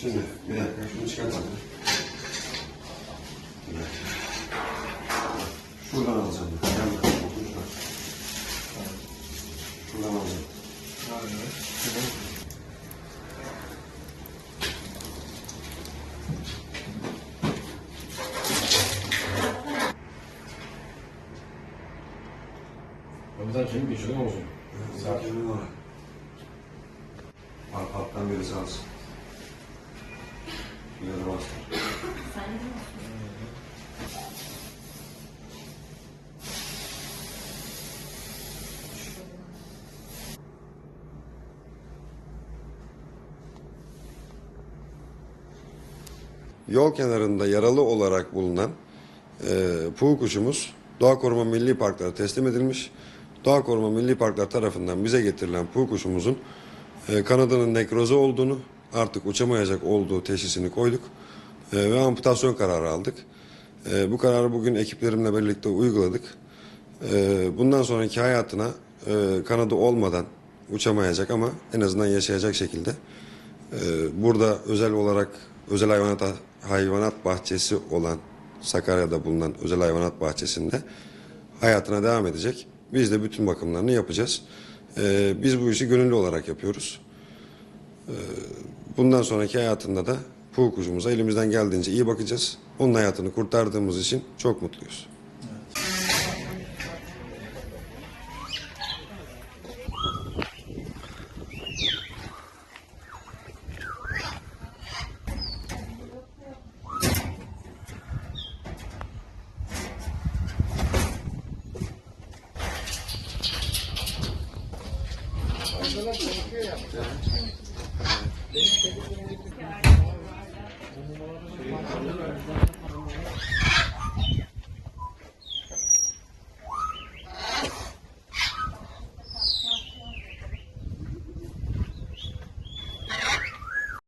Şimdi bir dakika şunu çıkartalım. Bir dakika. Şuradan alacağım. Gel bakalım. Şuradan. Şuradan alacağım. Komutan şimdi geçiyor mu olsun? Sakin ol. Alt alttan birisi alsın. Bir yere bastır. Yol kenarında yaralı olarak bulunan e, puğu kuşumuz Doğa Koruma Milli Parklara teslim edilmiş. Doğa Koruma Milli Parklar tarafından bize getirilen puğu kuşumuzun e, kanadının nekrozu olduğunu, artık uçamayacak olduğu teşhisini koyduk e, ve amputasyon kararı aldık. E, bu kararı bugün ekiplerimle birlikte uyguladık. E, bundan sonraki hayatına e, kanadı olmadan uçamayacak ama en azından yaşayacak şekilde burada özel olarak özel hayvanat hayvanat bahçesi olan Sakarya'da bulunan özel hayvanat bahçesinde hayatına devam edecek. Biz de bütün bakımlarını yapacağız. Ee, biz bu işi gönüllü olarak yapıyoruz. Ee, bundan sonraki hayatında da Puğ kuşumuza elimizden geldiğince iyi bakacağız. Onun hayatını kurtardığımız için çok mutluyuz. Benim